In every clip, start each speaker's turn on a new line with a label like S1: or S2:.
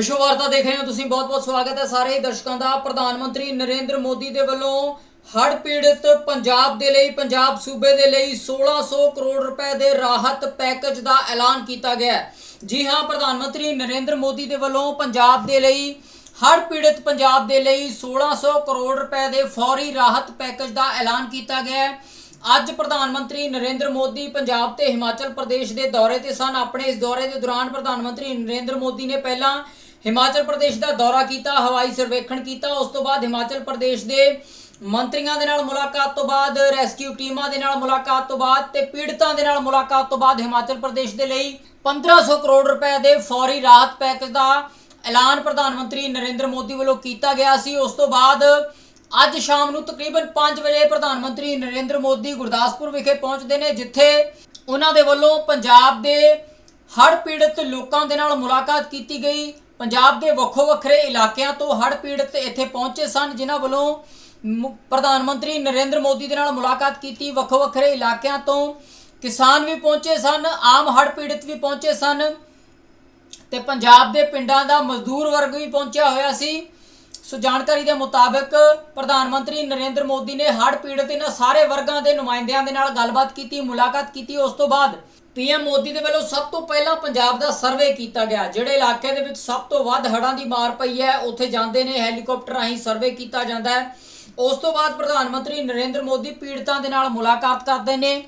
S1: ਵਿਸ਼ਵ ਵਾਰਤਾ ਦੇਖ ਰਹੇ ਹੋ ਤੁਸੀਂ ਬਹੁਤ-ਬਹੁਤ ਸਵਾਗਤ ਹੈ ਸਾਰੇ ਦਰਸ਼ਕਾਂ ਦਾ। ਪ੍ਰਧਾਨ ਮੰਤਰੀ ਨਰਿੰਦਰ ਮੋਦੀ ਦੇ ਵੱਲੋਂ ਹੜ੍ਹ ਪੀੜਤ ਪੰਜਾਬ ਦੇ ਲਈ, ਪੰਜਾਬ ਸੂਬੇ ਦੇ ਲਈ 1600 ਕਰੋੜ ਰੁਪਏ ਦੇ ਰਾਹਤ ਪੈਕੇਜ ਦਾ ਐਲਾਨ ਕੀਤਾ ਗਿਆ ਹੈ। ਜੀ ਹਾਂ, ਪ੍ਰਧਾਨ ਮੰਤਰੀ ਨਰਿੰਦਰ ਮੋਦੀ ਦੇ ਵੱਲੋਂ ਪੰਜਾਬ ਦੇ ਲਈ, ਹੜ੍ਹ ਪੀੜਤ ਪੰਜਾਬ ਦੇ ਲਈ 1600 ਕਰੋੜ ਰੁਪਏ ਦੇ ਫੌਰੀ ਰਾਹਤ ਪੈਕੇਜ ਦਾ ਐਲਾਨ ਕੀਤਾ ਗਿਆ ਹੈ। ਅੱਜ ਪ੍ਰਧਾਨ ਮੰਤਰੀ ਨਰਿੰਦਰ ਮੋਦੀ ਪੰਜਾਬ ਤੇ ਹਿਮਾਚਲ ਪ੍ਰਦੇਸ਼ ਦੇ ਦੌਰੇ ਤੇ ਸਨ। ਆਪਣੇ ਇਸ ਦੌਰੇ ਦੇ ਦੌਰਾਨ ਪ੍ਰਧਾਨ ਮੰਤਰੀ ਨਰਿੰਦਰ ਮੋਦੀ ਨੇ ਪਹਿਲਾਂ ਹਿਮਾਚਲ ਪ੍ਰਦੇਸ਼ ਦਾ ਦੌਰਾ ਕੀਤਾ, ਹਵਾਈ ਸਰਵੇਖਣ ਕੀਤਾ, ਉਸ ਤੋਂ ਬਾਅਦ ਹਿਮਾਚਲ ਪ੍ਰਦੇਸ਼ ਦੇ ਮੰਤਰੀਆਂ ਦੇ ਨਾਲ ਮੁਲਾਕਾਤ ਤੋਂ ਬਾਅਦ ਰੈਸਕਿਊ ਟੀਮਾਂ ਦੇ ਨਾਲ ਮੁਲਾਕਾਤ ਤੋਂ ਬਾਅਦ ਤੇ ਪੀੜਤਾਂ ਦੇ ਨਾਲ ਮੁਲਾਕਾਤ ਤੋਂ ਬਾਅਦ ਹਿਮਾਚਲ ਪ੍ਰਦੇਸ਼ ਦੇ ਲਈ 1500 ਕਰੋੜ ਰੁਪਏ ਦੇ ਫੌਰੀ ਰਾਹਤ ਪੈਕੇਜ ਦਾ ਐਲਾਨ ਪ੍ਰਧਾਨ ਮੰਤਰੀ ਨਰਿੰਦਰ ਮੋਦੀ ਵੱਲੋਂ ਕੀਤਾ ਗਿਆ ਸੀ। ਉਸ ਤੋਂ ਬਾਅਦ ਅੱਜ ਸ਼ਾਮ ਨੂੰ ਤਕਰੀਬਨ 5 ਵਜੇ ਪ੍ਰਧਾਨ ਮੰਤਰੀ ਨਰਿੰਦਰ ਮੋਦੀ ਗੁਰਦਾਸਪੁਰ ਵਿਖੇ ਪਹੁੰਚਦੇ ਨੇ, ਜਿੱਥੇ ਉਹਨਾਂ ਦੇ ਵੱਲੋਂ ਪੰਜਾਬ ਦੇ ਹੜ੍ਹ ਪੀੜਤ ਲੋਕਾਂ ਦੇ ਨਾਲ ਮੁਲਾਕਾਤ ਕੀਤੀ ਗਈ। ਪੰਜਾਬ ਦੇ ਵੱਖੋ ਵੱਖਰੇ ਇਲਾਕਿਆਂ ਤੋਂ ਹੜ੍ਹ ਪੀੜਤ ਇੱਥੇ ਪਹੁੰਚੇ ਸਨ, ਜਿਨ੍ਹਾਂ ਵੱਲੋਂ ਪ੍ਰਧਾਨ ਮੰਤਰੀ ਨਰਿੰਦਰ ਮੋਦੀ ਦੇ ਨਾਲ ਮੁਲਾਕਾਤ ਕੀਤੀ। ਵੱਖੋ ਵੱਖਰੇ ਇਲਾਕਿਆਂ ਤੋਂ ਕਿਸਾਨ ਵੀ ਪਹੁੰਚੇ ਸਨ, ਆਮ ਹੜ੍ਹ ਪੀੜਤ ਵੀ ਪਹੁੰਚੇ ਸਨ ਤੇ ਪੰਜਾਬ ਦੇ ਪਿੰਡਾਂ ਦਾ ਮਜ਼ਦੂਰ ਵਰਗ ਵੀ ਪਹੁੰਚਿਆ ਹੋਇਆ ਸੀ। ਸੋ ਜਾਣਕਾਰੀ ਦੇ ਮੁਤਾਬਕ ਪ੍ਰਧਾਨ ਮੰਤਰੀ ਨਰਿੰਦਰ ਮੋਦੀ ਨੇ ਹੜ੍ਹ ਪੀੜਤ ਇਹਨਾਂ ਸਾਰੇ ਵਰਗਾਂ ਦੇ ਨੁਮਾਇੰਦਿਆਂ ਦੇ ਨਾਲ ਗੱਲਬਾਤ ਕੀਤੀ, ਮੁਲਾਕਾਤ ਕੀਤੀ। ਉਸ ਤੋਂ ਬਾਅਦ ਪੀਐਮ ਮੋਦੀ ਦੇ ਵੱਲੋਂ ਸਭ ਤੋਂ ਪਹਿਲਾਂ ਪੰਜਾਬ ਦਾ ਸਰਵੇ ਕੀਤਾ ਗਿਆ, ਜਿਹੜੇ ਇਲਾਕੇ ਦੇ ਵਿੱਚ ਸਭ ਤੋਂ ਵੱਧ ਹੜ੍ਹਾਂ ਦੀ ਮਾਰ ਪਈ ਹੈ, ਉੱਥੇ ਜਾਂਦੇ ਨੇ, ਹੈਲੀਕਾਪਟਰ ਰਾਹੀਂ ਸਰਵੇ ਕੀਤਾ ਜਾਂਦਾ ਹੈ। ਉਸ ਤੋਂ ਬਾਅਦ ਪ੍ਰਧਾਨ ਮੰਤਰੀ ਨਰਿੰਦਰ ਮੋਦੀ ਪੀੜਤਾਂ ਦੇ ਨਾਲ ਮੁਲਾਕਾਤ ਕਰਦੇ ਨੇ।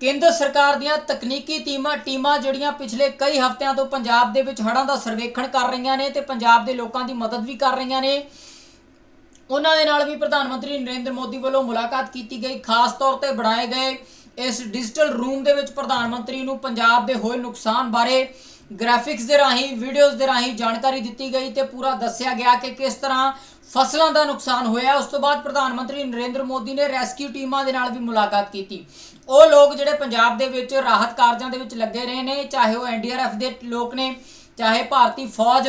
S1: ਕੇਂਦਰ ਸਰਕਾਰ ਦੀਆਂ ਤਕਨੀਕੀ ਟੀਮਾਂ ਟੀਮਾਂ ਜਿਹੜੀਆਂ ਪਿਛਲੇ ਕਈ ਹਫ਼ਤਿਆਂ ਤੋਂ ਪੰਜਾਬ ਦੇ ਵਿੱਚ ਹੜ੍ਹਾਂ ਦਾ ਸਰਵੇਖਣ ਕਰ ਰਹੀਆਂ ਨੇ ਤੇ ਪੰਜਾਬ ਦੇ ਲੋਕਾਂ ਦੀ ਮਦਦ ਵੀ ਕਰ ਰਹੀਆਂ ਨੇ। ਉਹਨਾਂ ਦੇ ਨਾਲ ਵੀ ਪ੍ਰਧਾਨ ਮੰਤਰੀ ਨਰਿੰਦਰ ਮੋਦੀ ਵੱਲੋਂ ਮੁਲਾਕਾਤ ਕੀਤੀ ਗਈ, ਖਾਸ ਤੌਰ ਤੇ ਬਣਾਏ ਗਏ ਇਸ ਡਿਜੀਟਲ ਰੂਮ ਦੇ ਵਿੱਚ ਪ੍ਰਧਾਨ ਮੰਤਰੀ ਨੂੰ ਪੰਜਾਬ ਦੇ ਹੋਏ ਨੁਕਸਾਨ ਬਾਰੇ ਗ੍ਰਾਫਿਕਸ ਦੇ ਰਾਹੀਂ, ਵੀਡੀਓਜ਼ ਦੇ ਰਾਹੀਂ ਜਾਣਕਾਰੀ ਦਿੱਤੀ ਗਈ ਤੇ ਪੂਰਾ ਦੱਸਿਆ ਗਿਆ ਕਿ ਕਿਸ ਤਰ੍ਹਾਂ ਫਸਲਾਂ ਦਾ ਨੁਕਸਾਨ ਹੋਇਆ। ਉਸ ਤੋਂ ਬਾਅਦ ਪ੍ਰਧਾਨ ਮੰਤਰੀ ਨਰਿੰਦਰ ਮੋਦੀ ਨੇ ਰੈਸਕਿਊ ਟੀਮਾਂ ਦੇ ਨਾਲ ਵੀ ਮੁਲਾਕਾਤ ਕੀਤੀ। ਉਹ ਲੋਕ ਜਿਹੜੇ ਪੰਜਾਬ ਦੇ ਵਿੱਚ ਰਾਹਤ ਕਾਰਜਾਂ ਦੇ ਵਿੱਚ ਲੱਗੇ ਰਹੇ ਨੇ, ਚਾਹੇ ਉਹ ਐਨਡੀਆਰਐਫ ਦੇ ਲੋਕ ਨੇ, ਚਾਹੇ ਭਾਰਤੀ ਫੌਜ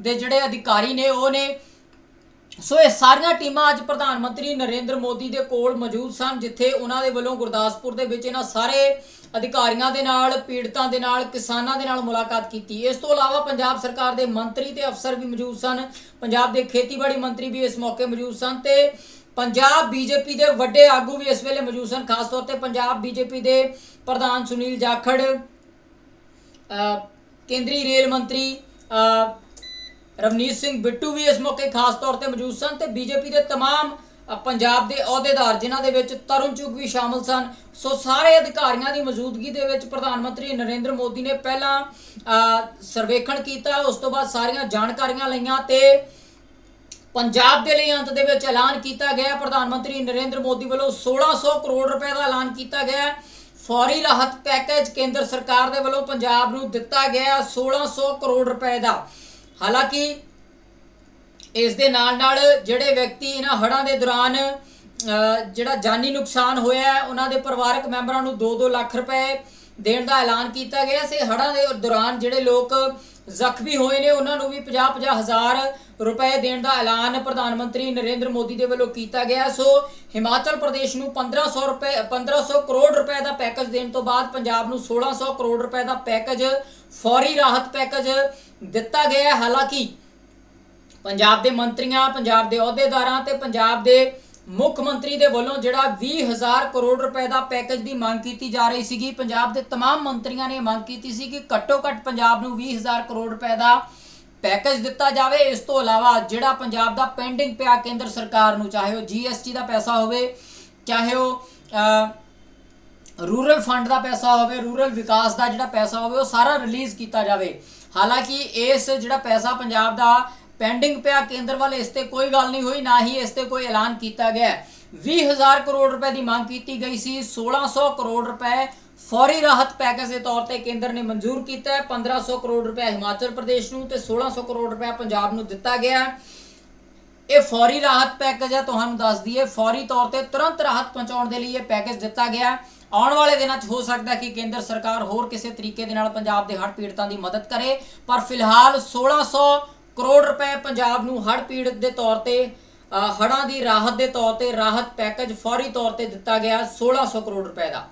S1: ਦੇ ਜਿਹੜੇ ਅਧਿਕਾਰੀ ਨੇ, ਉਹ ਨੇ ਸੋ ਇਹ ਸਾਰੀਆਂ ਟੀਮਾਂ ਅੱਜ ਪ੍ਰਧਾਨ ਮੰਤਰੀ ਨਰਿੰਦਰ ਮੋਦੀ ਦੇ ਕੋਲ ਮੌਜੂਦ ਸਨ, ਜਿੱਥੇ ਉਹਨਾਂ ਦੇ ਵੱਲੋਂ ਗੁਰਦਾਸਪੁਰ ਦੇ ਵਿੱਚ ਇਹਨਾਂ ਸਾਰੇ ਅਧਿਕਾਰੀਆਂ ਦੇ ਨਾਲ, ਪੀੜਤਾਂ ਦੇ ਨਾਲ, ਕਿਸਾਨਾਂ ਦੇ ਨਾਲ ਮੁਲਾਕਾਤ ਕੀਤੀ। ਇਸ ਤੋਂ ਇਲਾਵਾ ਪੰਜਾਬ ਸਰਕਾਰ ਦੇ ਮੰਤਰੀ ਤੇ ਅਫਸਰ ਵੀ ਮੌਜੂਦ ਸਨ। ਪੰਜਾਬ ਦੇ ਖੇਤੀਬਾੜੀ ਮੰਤਰੀ ਵੀ ਇਸ ਮੌਕੇ ਮੌਜੂਦ ਸਨ ਤੇ ਪੰਜਾਬ ਬੀਜੇਪੀ ਦੇ ਵੱਡੇ ਆਗੂ ਵੀ ਇਸ ਵੇਲੇ ਮੌਜੂਦ ਸਨ, ਖਾਸ ਤੌਰ ਤੇ ਪੰਜਾਬ ਬੀਜੇਪੀ ਦੇ ਪ੍ਰਧਾਨ ਸੁਨੀਲ ਜਾਖੜ ਕੇਂਦਰੀ ਰੇਲ ਮੰਤਰੀ ਰਵਨੀਤ ਸਿੰਘ ਬਿੱਟੂ ਵੀ ਇਸ ਮੌਕੇ ਖਾਸ ਤੌਰ ਤੇ ਮੌਜੂਦ ਸਨ ਤੇ ਬੀਜੇਪੀ ਦੇ तमाम ਅ, ਪੰਜਾਬ ਦੇ ਅਹੁਦੇਦਾਰ ਜਿਨ੍ਹਾਂ ਦੇ ਵਿੱਚ ਤਰੁਣ ਚੁੱਗ ਵੀ ਸ਼ਾਮਲ ਸਨ ਸੋ ਸਾਰੇ ਅਧਿਕਾਰੀਆਂ ਦੀ ਮੌਜੂਦਗੀ ਦੇ ਵਿੱਚ ਪ੍ਰਧਾਨ ਮੰਤਰੀ ਨਰਿੰਦਰ ਮੋਦੀ ਨੇ ਪਹਿਲਾਂ ਅ, ਸਰਵੇਖਣ ਕੀਤਾ ਉਸ ਤੋਂ ਬਾਅਦ ਸਾਰੀਆਂ ਜਾਣਕਾਰੀਆਂ ਲਈਆਂ ਤੇ ਪੰਜਾਬ ਦੇ ਲਈ ਅੰਤ ਦੇ ਵਿੱਚ ਐਲਾਨ ਕੀਤਾ ਗਿਆ ਪ੍ਰਧਾਨ ਮੰਤਰੀ ਨਰਿੰਦਰ ਮੋਦੀ ਵੱਲੋਂ 1600 ਕਰੋੜ ਰੁਪਏ ਦਾ ਐਲਾਨ ਕੀਤਾ ਗਿਆ ਹੈ। ਫੌਰੀ ਰਾਹਤ ਪੈਕੇਜ ਕੇਂਦਰ ਸਰਕਾਰ ਦੇ ਵੱਲੋਂ ਪੰਜਾਬ ਨੂੰ ਦਿੱਤਾ ਗਿਆ 1600 ਕਰੋੜ ਰੁਪਏ ਦਾ ਹਾਲਾਂਕਿ ਇਸ ਦੇ ਨਾਲ ਨਾਲ ਜਿਹੜੇ ਵਿਅਕਤੀ ਇਹਨਾਂ ਹੜ੍ਹਾਂ ਦੇ ਦੌਰਾਨ ਜਿਹੜਾ ਜਾਨੀ ਨੁਕਸਾਨ ਹੋਇਆ ਹੈ, ਉਹਨਾਂ ਦੇ ਪਰਿਵਾਰਕ ਮੈਂਬਰਾਂ ਨੂੰ 2-2 ਲੱਖ ਰੁਪਏ ਦੇਣ ਦਾ ਐਲਾਨ ਕੀਤਾ ਗਿਆ ਸੀ ਹੜ੍ਹਾਂ ਦੇ ਦੌਰਾਨ ਜਿਹੜੇ ਲੋਕ ਜ਼ਖਮੀ ਹੋਏ ਨੇ, ਉਹਨਾਂ ਨੂੰ ਵੀ 50-50 ਹਜ਼ਾਰ ਰੁਪਏ ਦੇਣ ਦਾ ਐਲਾਨ ਪ੍ਰਧਾਨ ਮੰਤਰੀ ਨਰਿੰਦਰ ਮੋਦੀ ਦੇ ਵੱਲੋਂ ਕੀਤਾ ਗਿਆ ਸੋ ਹਿਮਾਚਲ ਪ੍ਰਦੇਸ਼ ਨੂੰ 1500 ਰੁਪਏ 1500 ਕਰੋੜ ਰੁਪਏ ਦਾ ਪੈਕੇਜ ਦੇਣ ਤੋਂ ਬਾਅਦ ਪੰਜਾਬ ਨੂੰ 1600 ਕਰੋੜ ਰੁਪਏ ਦਾ ਪੈਕੇਜ, ਫੌਰੀ ਰਾਹਤ ਪੈਕੇਜ ਦਿੱਤਾ ਗਿਆ ਹੈ ਹਾਲਾਂਕਿ ਪੰਜਾਬ ਦੇ ਮੰਤਰੀਆਂ ਪੰਜਾਬ ਦੇ ਅਹੁਦੇਦਾਰਾਂ ਤੇ ਪੰਜਾਬ ਦੇ ਮੁੱਖ ਮੰਤਰੀ ਦੇ ਵੱਲੋਂ ਜਿਹੜਾ 20000 ਕਰੋੜ ਰੁਪਏ ਦਾ ਪੈਕੇਜ ਦੀ ਮੰਗ ਕੀਤੀ ਜਾ ਰਹੀ ਸੀਗੀ ਪੰਜਾਬ ਦੇ तमाम ਮੰਤਰੀਆਂ ਨੇ ਮੰਗ ਕੀਤੀ ਸੀ ਕਿ ਘੱਟੋ ਘੱਟ ਪੰਜਾਬ ਨੂੰ 20000 ਕਰੋੜ ਰੁਪਏ ਦਾ ਪੈਕੇਜ ਦਿੱਤਾ ਜਾਵੇ ਇਸ ਤੋਂ ਇਲਾਵਾ ਜਿਹੜਾ ਪੰਜਾਬ ਦਾ ਪੈਂਡਿੰਗ ਪਿਆ ਕੇਂਦਰ ਸਰਕਾਰ ਨੂੰ ਚਾਹੇ ਉਹ ਜੀਐਸਟੀ ਦਾ ਪੈਸਾ ਹੋਵੇ ਚਾਹੇ ਉਹ ਅ, ਰੂਰਲ ਫੰਡ ਦਾ ਪੈਸਾ ਹੋਵੇ, ਰੂਰਲ ਵਿਕਾਸ ਦਾ ਜਿਹੜਾ ਪੈਸਾ ਹੋਵੇ, ਉਹ ਸਾਰਾ ਰਿਲੀਜ਼ ਕੀਤਾ ਜਾਵੇ। ਹਾਲਾਂਕਿ ਇਸ ਜਿਹੜਾ ਪੈਸਾ ਪੰਜਾਬ ਦਾ ਪੈਂਡਿੰਗ ਪਿਆ, ਕੇਂਦਰ ਵੱਲ ਇਸ ਤੇ ਕੋਈ ਗੱਲ ਨਹੀਂ ਹੋਈ, ਨਾ ਹੀ ਇਸ ਤੇ ਕੋਈ ਐਲਾਨ ਕੀਤਾ ਗਿਆ। ਹੈ। 20000 ਕਰੋੜ ਰੁਪਏ ਦੀ ਮੰਗ ਕੀਤੀ ਗਈ ਸੀ 1600 ਕਰੋੜ ਰੁਪਏ ਫੌਰੀ ਰਾਹਤ ਪੈਕੇਜ ਦੇ ਤੌਰ ਤੇ ਕੇਂਦਰ ਨੇ ਮਨਜ਼ੂਰ ਕੀਤਾ ਹੈ। 1500 ਕਰੋੜ ਰੁਪਏ ਹਿਮਾਚਲ ਪ੍ਰਦੇਸ਼ ਨੂੰ ਤੇ 1600 ਕਰੋੜ ਰੁਪਏ ਪੰਜਾਬ ਨੂੰ ਦਿੱਤਾ ਗਿਆ ਹੈ। ਇਹ ਫੌਰੀ ਰਾਹਤ ਪੈਕੇਜ ਹੈ ਤੁਹਾਨੂੰ ਦੱਸ ਦਈਏ ਫੌਰੀ ਤੌਰ ਤੇ ਤੁਰੰਤ ਰਾਹਤ ਪਹੁੰਚਾਉਣ ਦੇ ਲਈ ਇਹ ਪੈਕੇਜ ਦਿੱਤਾ ਗਿਆ। ਆਉਣ ਵਾਲੇ ਦਿਨਾਂ 'ਚ ਹੋ ਸਕਦਾ ਕਿ ਕੇਂਦਰ ਸਰਕਾਰ ਹੋਰ ਕਿਸੇ ਤਰੀਕੇ ਦੇ ਨਾਲ ਪੰਜਾਬ ਦੇ ਹੜ੍ਹ ਪੀੜਤਾਂ ਦੀ ਮਦਦ ਕਰੇ ਪਰ ਫਿਲਹਾਲ 1600 ਕਰੋੜ ਰੁਪਏ ਪੰਜਾਬ ਨੂੰ ਹੜ੍ਹ ਪੀੜਤ ਦੇ ਤੌਰ ਤੇ ਅ, ਹੜ੍ਹਾਂ ਦੀ ਰਾਹਤ ਦੇ ਤੌਰ ਤੇ ਰਾਹਤ ਪੈਕੇਜ ਫੌਰੀ ਤੌਰ ਤੇ ਦਿੱਤਾ ਗਿਆ 1600 ਕਰੋੜ ਰੁਪਏ ਦਾ।